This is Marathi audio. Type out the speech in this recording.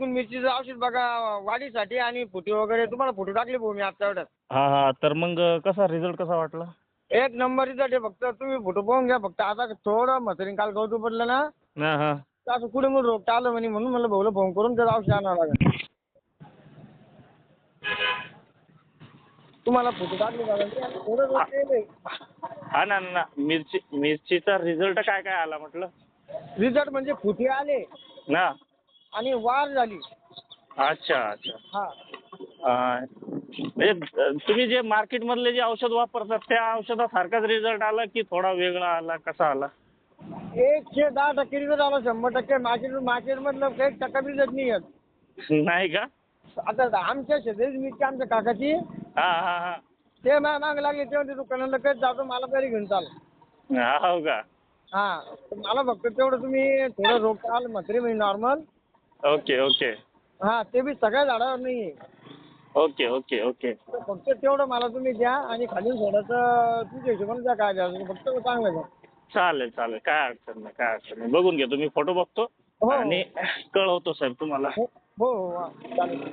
एकूण मिरचीचं औषध बघा वाढीसाठी आणि फुटी वगैरे. तुम्हाला फुटी टाकली भाऊ मी आता एवढ्यात हा हा. तर मग कसा रिझल्ट कसा वाटला? एक नंबर रिझल्ट आहे फक्त. तुम्ही फोटो पाहून घ्या फक्त. आता थोडं म्हातारीने काल गवतो पडलं ना हा हा. तर असं कुठे मग रोग आलं म्हणे म्हणून मला भाऊला फोन करून त्याचं औषध आणावं लागेल. तुम्हाला फोटो टाकले बघा थोडं हा. ना ना मिरची मिरचीचा रिझल्ट काय काय आला म्हटलं? रिझल्ट म्हणजे फुटी आले. ना. आणि वाढ झाली. अच्छा अच्छा. हा. अं, म्हणजे तुम्ही जे मार्केटमधले जे औषध वापरतात त्या औषधासारखाच रिझल्ट आला की थोडा वेगळा आला कसा आला? एकशे दहा टक्के रिझल्ट आला शंभर टक्के. मार्केट मार्केटमधलं एक टक्का रिझल्ट नाही येत. नाही का? आता आमच्या शेजारी मिरची आमच्या काकाची. हा हा हा. ते मा माग लागले ते दुकानाला लगेच जातो मला तरी घेऊन चाल. हा, हो का? हा. तर मला फक्त तेवढं तुम्ही थोडं रोग चाल म्हातारी म्हणजे नॉर्मल ओके ओके. हा ते बी सगळ्या झाडावर नाही आहे ओके ओके ओके. तर फक्त तेवढं मला तुम्ही द्या आणि खाली सोडायचं तुमच्या हिशोबाने द्या काय द्या फक्त चांगलं द्या चालेल चालेल. काय अडचण नाही काय अडचण नाही. बघून घेतो मी फोटो बघतो हो, हो. आणि कळवतो साहेब तुम्हाला. हो हो, हो चालेल.